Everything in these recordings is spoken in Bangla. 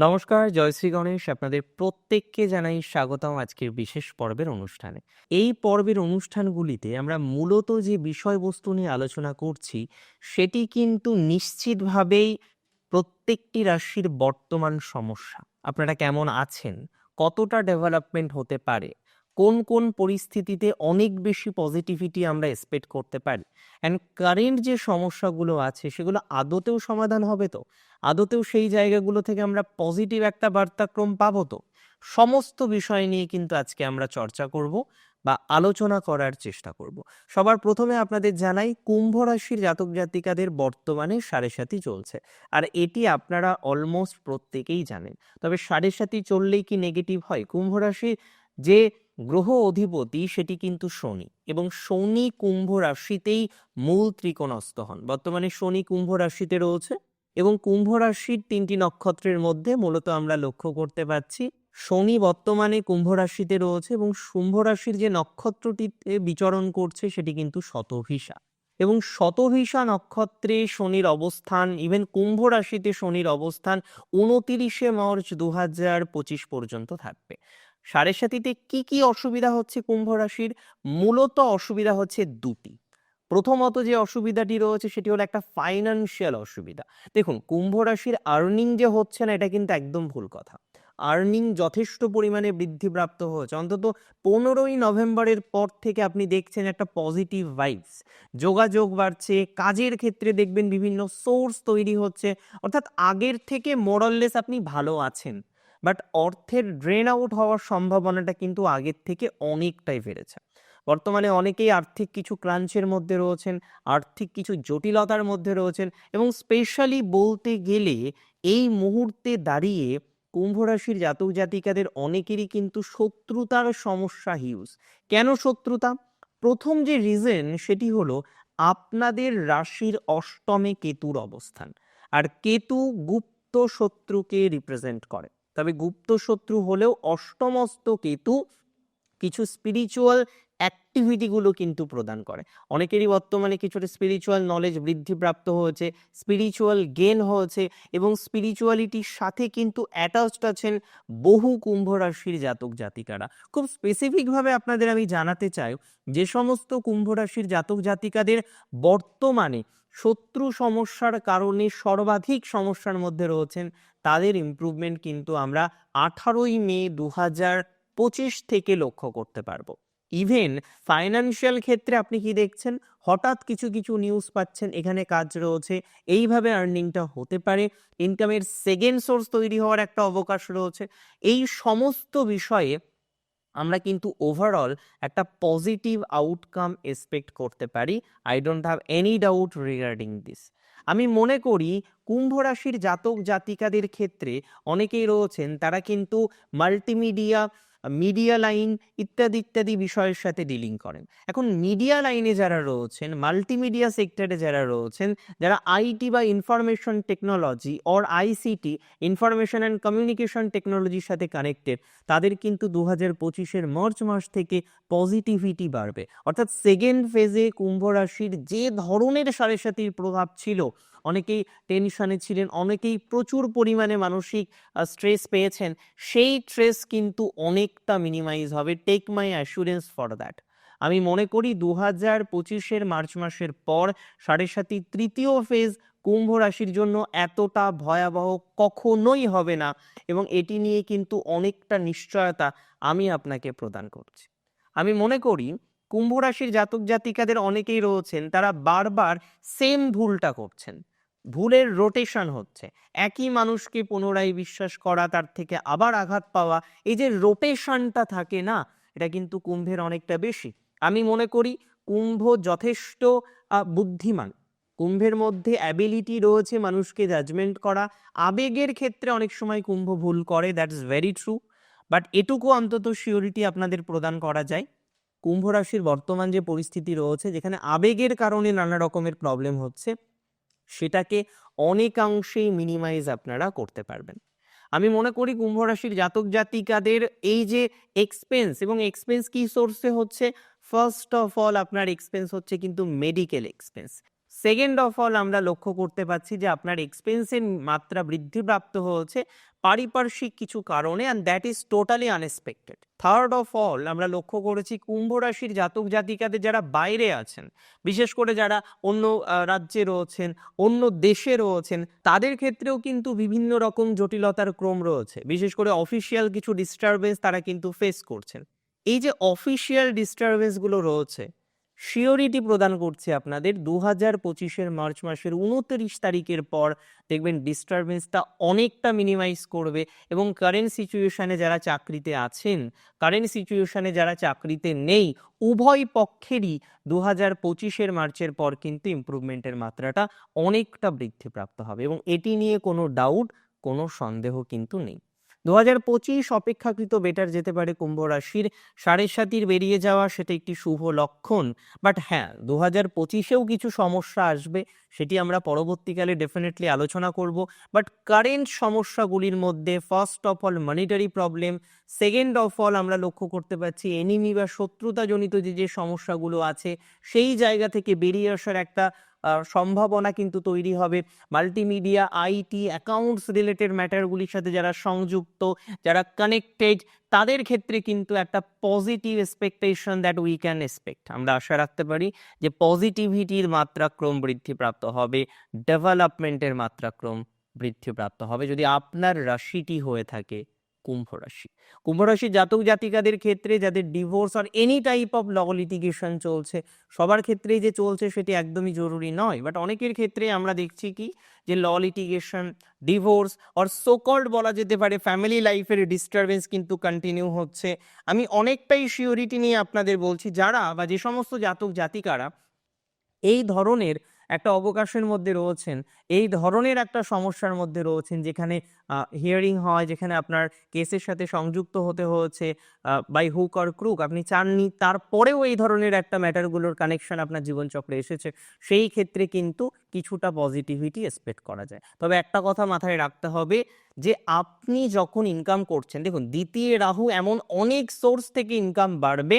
নমস্কার, জয় শ্রী গণেশ। আপনাদের প্রত্যেককে জানাই স্বাগতম আজকের বিশেষ পর্বের অনুষ্ঠানে। এই পর্বের অনুষ্ঠানগুলিতে আমরা মূলত যে বিষয়বস্তু নিয়ে আলোচনা করছি, সেটি কিন্তু নিশ্চিতভাবেই প্রত্যেকটি রাশির বর্তমান সমস্যা। আপনারা কেমন আছেন? কতটা ডেভেলপমেন্ট হতে পারে? কোন কোন পরিস্থিতিতে অনেক বেশি পজিটিভিটি আমরা এক্সপেক্ট করতে পারি? অ্যান্ড কারেন্ট যে সমস্যাগুলো আছে, সেগুলো আদতেও সমাধান হবে তো? আদতেও সেই জায়গাগুলো থেকে আমরা পজিটিভ একটা বার্তাক্রম পাবো তো? সমস্ত বিষয় নিয়ে কিন্তু আজকে আমরা চর্চা করব বা আলোচনা করার চেষ্টা করব। সবার প্রথমে আপনাদের জানাই, কুম্ভ রাশির জাতক জাতিকাদের বর্তমানে সাড়ে সাথী চলছে। আর এটি আপনারা অলমোস্ট প্রত্যেকেই জানেন। তবে সাড়ে সাথী চললেই কি নেগেটিভ হয়? কুম্ভ রাশির যে গ্রহ অধিপতি সেটি কিন্তু শনি এবং শনি কুম্ভ রাশিতেই মূল ত্রিকোণস্থ হন। বর্তমানে শনি কুম্ভ রাশিতে রয়েছে এবং কুম্ভ রাশির তিনটি নক্ষত্রের মধ্যে মূলত আমরা লক্ষ্য করতে পারছি শনি বর্তমানে কুম্ভ রাশিতে রয়েছে এবং কুম্ভ রাশির যে নক্ষত্রটিতে বিচরণ করছে সেটি কিন্তু শতভিসা এবং শতভিসা নক্ষত্রে শনির অবস্থান ইভেন কুম্ভ রাশিতে শনির অবস্থান, উনতিরিশে মার্চ দু পঁচিশ পর্যন্ত থাকবে। সাড়ে সাতিতে কি কি অসুবিধা হচ্ছে কুম্ভ রাশির? মূলত অসুবিধা হচ্ছে দুটি। প্রথমত যে অসুবিধাটি রয়েছে সেটি হলো একটা ফাইনান্সিয়াল অসুবিধা। দেখুন, কুম্ভ রাশির আর্নিং যে হচ্ছে না, এটা কিন্তু একদম ভুল কথা। আর্নিং যথেষ্ট পরিমাণে বৃদ্ধিপ্রাপ্ত হয়েছে। অন্তত পনেরোই নভেম্বরের পর থেকে আপনি দেখছেন একটা পজিটিভ ভাইবস যোগাযোগ বাড়ছে, কাজের ক্ষেত্রে দেখবেন বিভিন্ন সোর্স তৈরি হচ্ছে। অর্থাৎ আগের থেকে মোরাললেস আপনি ভালো আছেন। বাট অর্থের ড্রেন আউট হওয়ার সম্ভাবনাটা কিন্তু আগের থেকে অনেকটাই বেড়েছে। বর্তমানে অনেকেই আর্থিক কিছু ক্রাঞ্চের মধ্যে রয়েছেন, আর্থিক কিছু জটিলতার মধ্যে রয়েছেন এবং স্পেশালি বলতে গেলে এই মুহূর্তে দাঁড়িয়ে কুম্ভ রাশির জাতক জাতিকাদের অনেকেরই কিন্তু শত্রুতার সমস্যা হিউজ কেন শত্রুতা? প্রথম যে রিজন সেটি হলো আপনাদের রাশির অষ্টমে কেতুর অবস্থান। আর কেতু গুপ্ত শত্রুকে রিপ্রেজেন্ট করে। তবে গুপ্ত শত্রু হলেও অষ্টমস্ত কেতু কিছু স্পিরিচুয়াল অ্যাক্টিভিটিগুলো কিন্তু প্রদান করে। অনেকেরই বর্তমানে কিছুটা স্পিরিচুয়াল নলেজ বৃদ্ধিপ্রাপ্ত হয়েছে স্পিরিচুয়াল গেন হয়েছে এবং স্পিরিচুয়ালিটির সাথে কিন্তু অ্যাটাচড আছেন বহু কুম্ভ রাশির জাতক জাতিকারা। খুব স্পেসিফিকভাবে আপনাদের আমি জানাতে চাই, যে সমস্ত কুম্ভ রাশির জাতক জাতিকাদের বর্তমানে শত্রু সমস্যার কারণে সর্বাধিক সমস্যার মধ্যে রয়েছেন, তাদের ইমপ্রুভমেন্ট কিন্তু আমরা আঠারোই মে দু পঁচিশ থেকে লক্ষ্য করতে পারব। ইভেন ফাইন্যান্সিয়াল ক্ষেত্রে আপনি কি দেখছেন? হঠাৎ কিছু কিছু নিউজ পাচ্ছেন, এখানে কাজ রয়েছে, এইভাবে আর্নিংটা হতে পারে। ইনকামের সেকেন্ড সোর্স তৈরি হওয়ার একটা অবকাশ রয়েছে। এই সমস্ত বিষয়ে আমরা কিন্তু ওভারঅল একটা পজিটিভ আউটকাম এক্সপেক্ট করতে পারি। I don't have any doubt regarding this আমি মনে করি, কুম্ভ রাশির জাতক জাতিকাদের ক্ষেত্রে অনেকেই রয়েছেন, তারা কিন্তু মাল্টিমিডিয়া মিডিয়া লাইন ইত্যাদি ইত্যাদি বিষয়ের সাথে ডিলিং করেন। এখন মিডিয়া লাইনে যারা রয়েছেন, মাল্টিমিডিয়া সেক্টরে যারা রয়েছেন, যারা আইটি বা information technology or ICT, information and communication টেকনোলজির সাথে কানেক্টেড, তাদের কিন্তু দু হাজার পঁচিশের মার্চ মাস থেকে পজিটিভিটি বাড়বে। অর্থাৎ সেকেন্ড ফেজে কুম্ভ রাশির যে ধরনের সাড়ে সাতির প্রভাব ছিল অনেকেই টেনশনে ছিলেন, অনেকেই প্রচুর পরিমাণে মানসিক স্ট্রেস পেয়েছেন। সেই স্ট্রেস কিন্তু অনেকটা মিনিমাইজ হবে। Take my assurance for that আমি মনে করি দু হাজার পঁচিশের মার্চ মাসের পর সাড়ে সাতি তৃতীয় ফেজ কুম্ভ রাশির জন্য এতটা ভয়াবহ কখনোই হবে না এবং এটি নিয়ে কিন্তু অনেকটা নিশ্চয়তা আমি আপনাকে প্রদান করছি। আমি মনে করি কুম্ভ রাশির জাতক জাতিকাদের অনেকেই রয়েছেন, তারা বারবার সেম ভুলটা করছেন। ভুলের রোটেশন হচ্ছে। একই মানুষকে পুনরায় বিশ্বাস করা, তার থেকে আবার আঘাত পাওয়া, এই যে রোটেশনটা থাকে না, এটা কিন্তু কুম্ভের অনেকটা বেশি। আমি মনে করি কুম্ভ যথেষ্ট বুদ্ধিমান। কুম্ভের মধ্যে অ্যাবিলিটি রয়েছে মানুষকে জাজমেন্ট করা। আবেগের ক্ষেত্রে অনেক সময় কুম্ভ ভুল করে দ্যাটস ভেরি ট্রু বাট এটুকু অন্তত শিওরিটি আপনাদের প্রদান করা যায়। কুম্ভ রাশির বর্তমান যে পরিস্থিতি রয়েছে, যেখানে আবেগের কারণে নানা রকমের প্রবলেম হচ্ছে। সেটাকে অনেকাংশেই মিনিমাইজ আপনারা করতে পারবেন। আমি মনে করি কুম্ভ রাশির জাতক জাতিকাদের এই যে এক্সপেন্স এবং এক্সপেন্স কি সোর্সে হচ্ছে? ফার্স্ট অফ অল আপনার এক্সপেন্স হচ্ছে কিন্তু medical expense second of all আমরা লক্ষ্য করতে পারছি যে আপনার এক্সপেন্সের মাত্রা বৃদ্ধিপ্রাপ্ত হয়েছে পারিপার্শ্বিক কিছু কারণে and that is totally unexpected third of all আমরা লক্ষ্য করেছি কুম্ভ রাশির জাতক জাতিকাদের যারা বাইরে আছেন, বিশেষ করে যারা অন্য রাজ্যে রয়েছেন, অন্য দেশে রয়েছেন, তাদের ক্ষেত্রেও কিন্তু বিভিন্ন রকম জটিলতার ক্রম রয়েছে। বিশেষ করে অফিসিয়াল কিছু ডিস্টারবেন্স তারা কিন্তু ফেস করছেন। এই যে অফিসিয়াল ডিস্টারবেন্সগুলো রয়েছে শিওরিটি প্রদান করছে আপনাদের দু হাজার পঁচিশের মার্চ মাসের উনত্রিশ তারিখের পর দেখবেন ডিস্টারবেন্সটা অনেকটা মিনিমাইজ করবে এবং কারেন্ট সিচুয়েশানে যারা চাকরিতে আছেন কারেন্ট সিচুয়েশানে যারা চাকরিতে নেই, উভয় পক্ষেরই দু হাজার পঁচিশের মার্চের পর কিন্তু ইমপ্রুভমেন্টের মাত্রাটা অনেকটা বৃদ্ধিপ্রাপ্ত হবে এবং এটি নিয়ে কোনো ডাউট কোনো সন্দেহ কিন্তু নেই। দু হাজার পঁচিশ অপেক্ষাকৃত বেটার যেতে পারে কুম্ভ রাশির। সাড়ে সাতির বেরিয়ে যাওয়া সেটা একটি শুভ লক্ষণ। বাট হ্যাঁ দু হাজার পঁচিশেও কিছু সমস্যা আসবে, সেটি আমরা পরবর্তীকালে ডেফিনেটলি আলোচনা করব। বাট কারেন্ট সমস্যাগুলির মধ্যে first of all monetary problem second of all আমরা লক্ষ্য করতে পারছি এনিমি বা শত্রুতাজনিত যে যে সমস্যাগুলো আছে, সেই জায়গা থেকে বেরিয়ে আসার একটা সম্ভাবনা কিন্তু তৈরি হবে। মাল্টিমিডিয়া আইটি অ্যাকাউন্টস রিলেটেড ম্যাটারগুলির সাথে যারা সংযুক্ত, যারা কানেক্টেড তাদের ক্ষেত্রে কিন্তু একটা positive expectation that we can expect আমরা আশা রাখতে পারি যে পজিটিভিটির মাত্রা ক্রম বৃদ্ধিপ্রাপ্ত হবে ডেভেলপমেন্টের মাত্রা ক্রম বৃদ্ধিপ্রাপ্ত হবে। যদি আপনার রাশিটি হয়ে থাকে কুম্ভ রাশি। কুম্ভ রাশি জাতক জাতিকাদের ক্ষেত্রে যাদের divorce R any type of law litigation চলছে, সবার ক্ষেত্রেই যে চলছে সেটি একদমই জরুরি নয়। বাট অনেকের ক্ষেত্রে আমরা দেখছি কি, যে law litigation divorce or so called বলা যেতে পারে ফ্যামিলি লাইফের ডিস্টারবেন্স কিন্তু কন্টিনিউ হচ্ছে। আমি অনেকটাই শিওরিটি নিয়ে আপনাদের বলছি, যারা বা যে সমস্ত জাতক জাতিকারা এই ধরনের একটা অবকাশের মধ্যে রয়েছেন। এই ধরনের একটা সমস্যার মধ্যে রয়েছেন যেখানে হিয়ারিং হয়, যেখানে আপনার কেসের সাথে সংযুক্ত হতে হয়েছে বাই হুক অর ক্রুক আপনি চাননি, তারপরেও এই ধরনের একটা ম্যাটারগুলোর কানেকশন আপনার জীবনচক্রে এসেছে। সেই ক্ষেত্রে কিন্তু কিছুটা পজিটিভিটি এক্সপেক্ট করা যায়। তবে একটা কথা মাথায় রাখতে হবে যে, আপনি যখন ইনকাম করছেন, দেখুন, দ্বিতীয় রাহু এমন অনেক সোর্স থেকে ইনকাম বাড়বে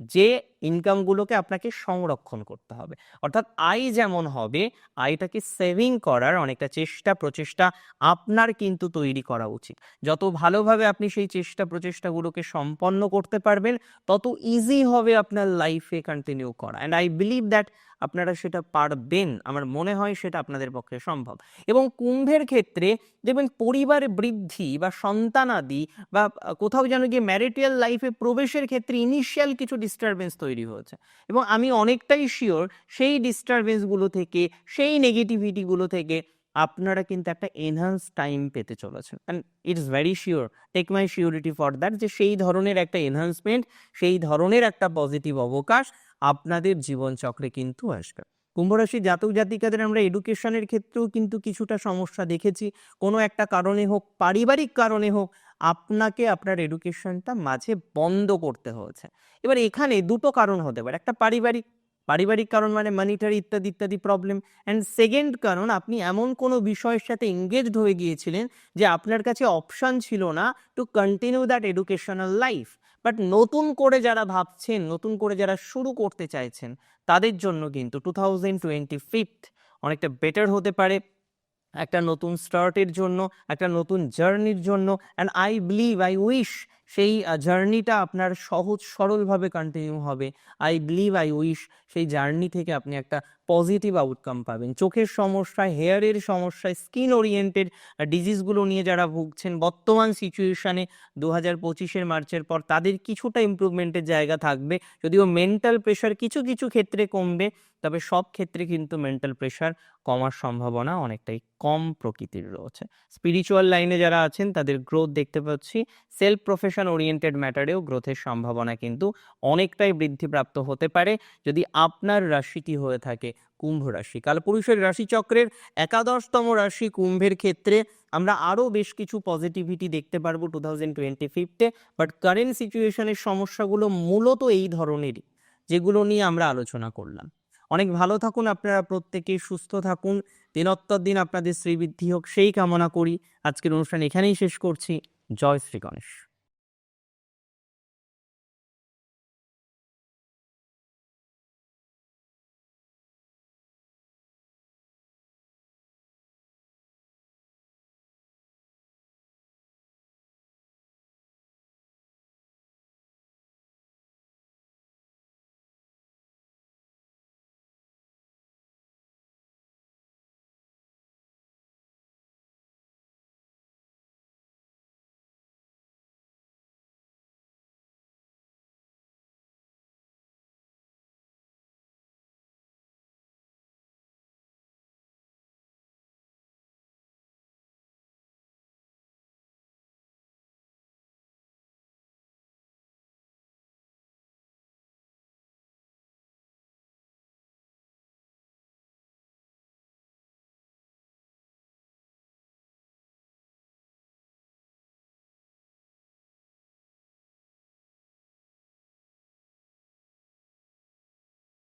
যে ইনকামগুলোকে আপনাকে সংরক্ষণ করতে হবে। অর্থাৎ আয় যেমন হবে, আয়টাকে সেভিং করার অনেকটা চেষ্টা, প্রচেষ্টা আপনার কিন্তু তৈরি করা উচিত। যত ভালোভাবে আপনি সেই চেষ্টা, প্রচেষ্টাগুলোকে সম্পন্ন করতে পারবেন, তত ইজি হবে আপনার লাইফে কন্টিনিউ করা। অ্যান্ড আই বিলিভ দ্যাট আপনারা সেটা পারবেন। আমার মনে হয় সেটা আপনাদের পক্ষে সম্ভব। এবং কুম্ভের ক্ষেত্রে দেখবেন পরিবার বৃদ্ধি বা সন্তানাদি বা কোথাও যেন গিয়ে ম্যারিটিয়াল লাইফে প্রবেশের ক্ষেত্রে ইনিশিয়াল কিছু ডিস্টারবেন্স তৈরি হয়েছে। এবং আমি অনেকটাই শিওর সেই ডিস্টারবেন্সগুলো থেকে, সেই নেগেটিভিটিগুলো থেকে আপনারা কিন্তু একটা এনহান্স টাইম পেতে চলেছেন। And it's very sure take my surety for that যে সেই ধরনের একটা এনহান্সমেন্ট সেই ধরনের একটা পজিটিভ অবকাশ আপনাদের জীবনচক্রে কিন্তু আসবে। কুম্ভরাশি জাতক জাতিকাদের আমরা এডুকেশনের ক্ষেত্রেও কিন্তু কিছুটা সমস্যা দেখেছি। কোনো একটা কারণে হোক, পারিবারিক কারণে হোক, আপনাকে আপনার এডুকেশনটা মাঝে বন্ধ করতে হয়েছে। এবার এখানে দুটো কারণ হতে পারে। একটা পারিবারিক পারিবারিক কারণ মানে মানিটারি ইত্যাদি ইত্যাদি প্রবলেম অ্যান্ড সেকেন্ড কারণ আপনি এমন কোনো বিষয়ের সাথে এঙ্গেজড হয়ে গিয়েছিলেন যে আপনার কাছে অপশান ছিল না to continue that educational life but নতুন করে যারা ভাবছেন, নতুন করে যারা শুরু করতে চাইছেন, তাদের জন্য কিন্তু টু থাউজেন্ড টোয়েন্টি ফিফথ অনেকটা বেটার হতে পারে। একটা নতুন স্টার্টের জন্য, একটা নতুন জার্নির জন্য। And I believe I wish সেই জার্নিটা আপনার সহজ, সরলভাবে কন্টিনিউ হবে। আই বিলিভ আই উইশ সেই জার্নি থেকে আপনি একটা পজিটিভ আউটকাম পাবেন। চোখের সমস্যায় হেয়ারের সমস্যায় স্কিন ওরিয়েন্টেড ডিজিজগুলো নিয়ে যারা ভুগছেন, বর্তমান সিচুয়েশানে দু হাজার পঁচিশের মার্চের পর তাদের কিছুটা ইমপ্রুভমেন্টের জায়গা থাকবে। যদিও মেন্টাল প্রেশার কিছু কিছু ক্ষেত্রে কমবে, তবে সব ক্ষেত্রে কিন্তু মেন্টাল প্রেশার কমার সম্ভাবনা অনেকটাই কম প্রকৃতির রয়েছে। স্পিরিচুয়াল লাইনে যারা আছেন, তাদের গ্রোথ দেখতে পাচ্ছি। সেলফ প্রফেশন ওরিয়েন্টেড ম্যাটারেও গ্রোথের সম্ভাবনা কিন্তু অনেকটাই বৃদ্ধিপ্রাপ্ত হতে পারে যদি আপনার রাশিটি হয়ে থাকে কুম্ভ রাশি। কালপুরুষের রাশিচক্রের একাদশতম রাশি কুম্ভের ক্ষেত্রে আমরা আরও বেশ কিছু পজিটিভিটি দেখতে পারব টু থাউজেন্ড টোয়েন্টি ফিফতে বাট কারেন্ট সিচুয়েশনের সমস্যাগুলো মূলত এই ধরনেরই, যেগুলো নিয়ে আমরা আলোচনা করলাম। অনেক ভালো থাকুন আপনারা প্রত্যেকে, সুস্থ থাকুন, দিনোত্তর দিন আপনাদের শ্রীবৃদ্ধি হোক, সেই কামনা করি। আজকের অনুষ্ঠান এখানেই শেষ করছি। জয় শ্রী গণেশ।